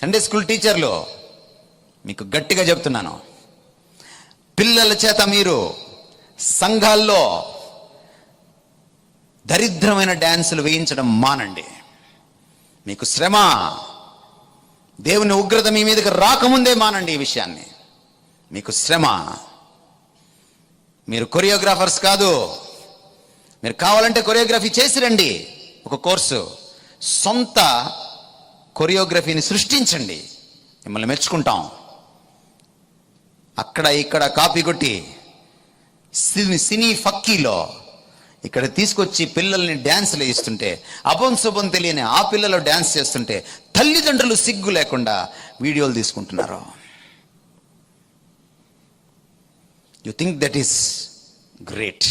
Sunday school టీచర్లు మీకు గట్టిగా చెప్తున్నాను. పిల్లల చేత మీరు సంఘాల్లో దరిద్రమైన డ్యాన్సులు వేయించడం మానండి. మీకు శ్రమ దేవుని ఉగ్రత మీ మీదకి రాకముందే మానండి ఈ విషయాన్ని. మీకు శ్రమ మీరు కొరియోగ్రాఫర్స్ కాదు. మీరు కావాలంటే కొరియోగ్రఫీ చేసి రండి. ఒక కోర్సు. సొంత కొరియోగ్రఫీని సృష్టించండి. మిమ్మల్ని మెచ్చుకుంటాం. అక్కడ ఇక్కడ కాపీ కొట్టి సినీ సినీ ఫక్కీలో ఇక్కడ తీసుకొచ్చి పిల్లల్ని డ్యాన్స్లు వేయిస్తుంటే అపం శుభం తెలియని ఆ పిల్లలు డ్యాన్స్ చేస్తుంటే తల్లిదండ్రులు సిగ్గు లేకుండా వీడియోలు తీసుకుంటున్నారు. You think that is great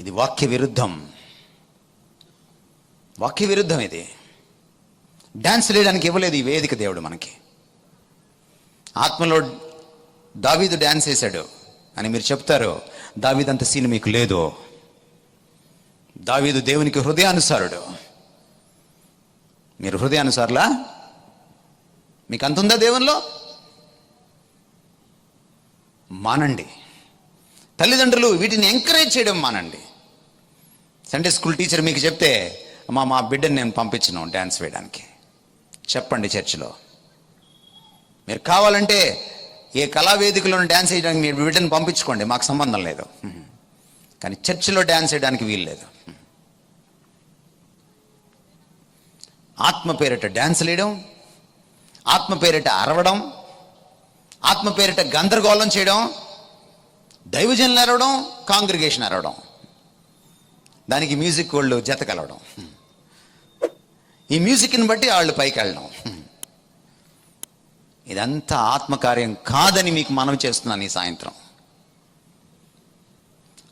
ఇది వాక్య విరుద్ధం. వాక్య విరుద్ధం ఇది. డ్యాన్స్ వేయడానికి ఇవ్వలేదు ఈ వేదిక దేవుడు మనకి. ఆత్మలో దావీదు డ్యాన్స్ వేశాడు అని మీరు చెప్తారు. దావీదంత సీన్ మీకు లేదు. దావీదు దేవునికి హృదయానుసారుడు. మీరు హృదయానుసారులా? మీకు అంత ఉందా దేవునిలో? మానండి. తల్లిదండ్రులు వీటిని ఎంకరేజ్ చేయడం మానండి. సండే స్కూల్ టీచర్ మీకు చెప్తే మా మా బిడ్డని నేను పంపించను డ్యాన్స్ వేయడానికి. చెప్పండి చర్చిలో. మీరు కావాలంటే ఏ కళావేదికలో డ్యాన్స్ వేయడానికి మీరు బిడ్డను పంపించుకోండి మాకు సంబంధం లేదు. కానీ చర్చిలో డ్యాన్స్ వేయడానికి వీలు లేదు. ఆత్మ పేరిట డ్యాన్స్ వేయడం ఆత్మ పేరిట అరవడం ఆత్మ పేరిట గందరగోళం చేయడం దైవజనులు అరవడం కాంగ్రిగేషన్ అరవడం దానికి మ్యూజిక్ వాళ్ళు జత కలవడం. ఈ మ్యూజిక్ని బట్టి వాళ్ళు పైకి వెళ్ళడం ఇదంతా ఆత్మకార్యం కాదని మీకు మనం చేస్తున్నాను ఈ సాయంత్రం.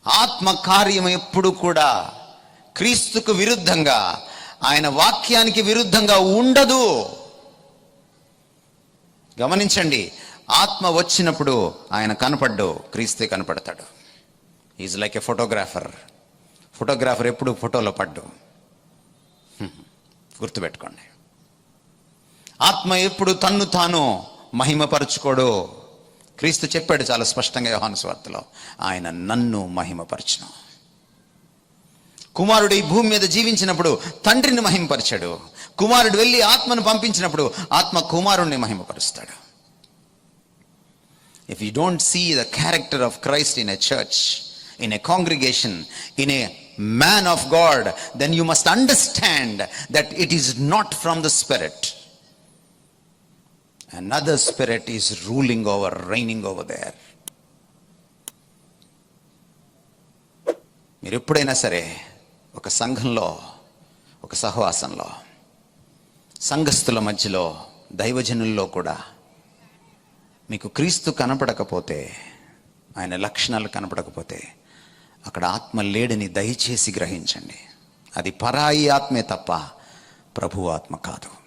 ఆత్మకార్యం ఎప్పుడు కూడా క్రీస్తుకు విరుద్ధంగా ఆయన వాక్యానికి విరుద్ధంగా ఉండదు. గమనించండి ఆత్మ వచ్చినప్పుడు ఆయన కనపడ్డు క్రీస్తే కనపడతాడు. Is like a photographer photographer ఎప్పుడు ఫోటోలో పడ్డు. గుర్తుపెట్టుకోండి. ఆత్మ ఎప్పుడు తన్ను తాను మహిమపరచుకోడు క్రీస్తు చెప్పాడు చాలా స్పష్టంగా యోహాను స్వార్తలో ఆయన నన్ను మహిమపరచును. కుమారుడు ఈ భూమి మీద జీవించినప్పుడు తండ్రిని మహిమపరిచాడు. కుమారుడు వెళ్ళి ఆత్మను పంపించినప్పుడు ఆత్మ కుమారుణ్ణి మహిమపరుస్తాడు. If you don't see the character of Christ in a church in a congregation in a man of God then you must understand that it is not from the spirit another spirit is ruling over reigning over there మీరు ఎప్పుడైనా సరే ఒక సంఘంలో ఒక సహవాసంలో సంఘస్థుల మధ్యలో దైవజనుల్లో కూడా మీకు క్రీస్తు కనపడకపోతే ఆయన లక్షణాలు కనపడకపోతే అక్కడ ఆత్మ లేడని దయచేసి గ్రహించండి. అది పరాయి ఆత్మే తప్ప ప్రభు ఆత్మ కాదు.